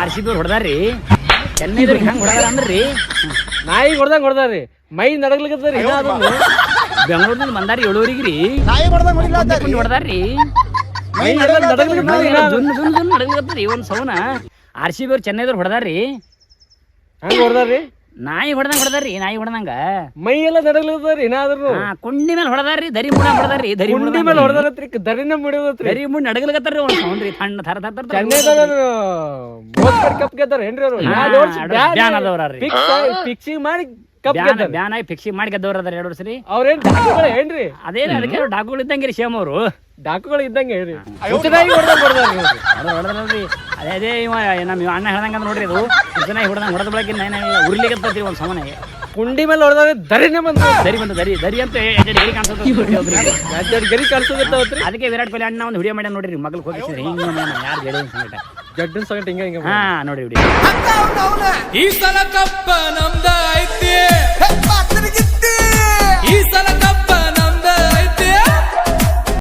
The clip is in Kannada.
ಆರ್ ಹೊಡ್ದಾರ್ರಿ. ಚೆನ್ನೈದವ್ರಿಗೆ ಹೆಂಗ್ ಹೊಡದಾರ ಅಂದ್ರಿ. ನಾಯಿ ಹೊಡ್ದಂಗ್ ಹೊಡ್ದಾರ್ರಿ. ಮೈ ನಡಗ್ಲಿಕತ್ತರಿ ಬೆಂಗಳೂರಿನಿಂದ ಬಂದಾರಿ ಏಳೂರಿಗೆ ರೀ ನಾಯಿ ಹೊಡ್ದಂಗ್. ಹೊಡೆದಾರ್ರಿ. ಮೈ ನಡಗ್ಲಿಕತ್ತರಿ ಒಂದ್ ಸೌನ. ಆರ್ ಸಿ ಬಿ ಅವ್ರು ಚೆನ್ನೈದವ್ರು ಹೊಡ್ದಾರ್ರಿ. ಹಂಗ ಹೊಡ್ದಾರ್ರಿ? ನಾಯಿ ಹೊಡೆದಂಗ ಹೊಡೆದಾರ್ರಿ ನಾಯಿ ಹೊಡೆದಂಗ. ಮೈ ಎಲ್ಲ ರೀ ಏನಾದ್ರು? ಕುಂಡಿ ಮೇಲೆ ಹೊಡೆದಾರ್ರಿ ದರಿ ಮುಡ ಹೊಡೆದಾರ್ರಿ ದರಿ ಗುಂಡಿ ಮೇಲೆ ಹೊಡ್ದಾರತ್ರಿ ದರಿನ ಮುಡಿಯೋದತ್ರಿ ದರಿ ಮುಡ್ ನಡಗಲ್ಗತ್ತಾರ್ರಿ ಒಂದ್ ಸೌಂಡ್ರಿ ತಣ್ಣ ಥರ ಥರ ಥರ ಮಾಡಿ ಕಪ್ ಗೆದ್ದಾರ ಏನ್ರಿ ಅವ್ರು? ಬ್ಯಾನ್ ಆದವ್ರಾರ್ರಿ. ಫಿಕ್ಸಿಂಗ್ ಮಾಡಿ ಕಪ್ ಬ್ಯಾನ್ ಗೆದ್ದಾರ ಬ್ಯಾನ್ ಆಗಿ ಫಿಕ್ಸಿಂಗ್ ಮಾಡಿ ಗೆದ್ದವ್ರ ಅದಾರ ಎರಡು ವರ್ಷ ರೀ ಅವ್ರೇನ್ ಡಾಕುಗಳ ಏನ್ರಿ? ಅದೇ ಅದಕ್ಕೆ ಡಾಕುಗಳು ಇದ್ದಂಗೆ ರೀ ಶೇಮ್ ಅವರು. ಡಾಕುಗಳು ಇದ್ದಂಗೆ ಹೇಳ್ರಿ. ಹುಚ್ಚನಾಗಿ ಹೊಡ್ದಂಗ್ ಹೊಡ್ದಾರ್ರಿ ಅವ್ರು. ಅದು ಅದೇ ಅದೇ ಇವ ನಮ್ಮ ಇವ ಅಣ್ಣ ಹೇಳ್ದಂಗ ಅಂದ್ ನೋಡ್ರಿ ಅದು ಚೆನ್ನಾಗಿ ಹೊಡೆದಂಗ ಹೊಡೆದ ಬಳಕೆ ಏನಿಲ್ಲ ಉರ್ಲಿಗತ್ತೈತಿ ಒಂದು ಸಮನೆ ಕುಂಡಿ ಮೇಲೆ ಹೊಡೆದ್ರೆ ದರಿನೇ ಬಂದ. ದರಿ ಬಂದ್ ದರಿ ದರಿ ಅಂತ ಹೇಳಿ ಗರಿ ಕಾಣಿಸ್ತದೆ ಒಬ್ರಿಗೆ. ಎರಡ್ ಗರಿ ಕಳ್ಸೋದಿರ್ತಾವತ್ರಿ ಅದಕ್ಕೆ ವಿರಾಟ್ ಕೊಹ್ಲಿ ಅಣ್ಣ ಒಂದು ವಿಡಿಯೋ ಮಾಡ್ಯಾನ ನೋಡ್ರಿ ಮಗ್ಳು ಹೋಗಿ ಹಿಂಗ ಯಾರು ಗಡಿ ಸಂಗಟ ಜಡ್ಡನ್ ಸಗಟ್ ಹಿಂಗ ಹಿಂಗ ಹಾ ನೋಡಿ ವಿಡಿಯೋ ಈ ಸಲ ಕಪ್ಪ ನಮ್ದ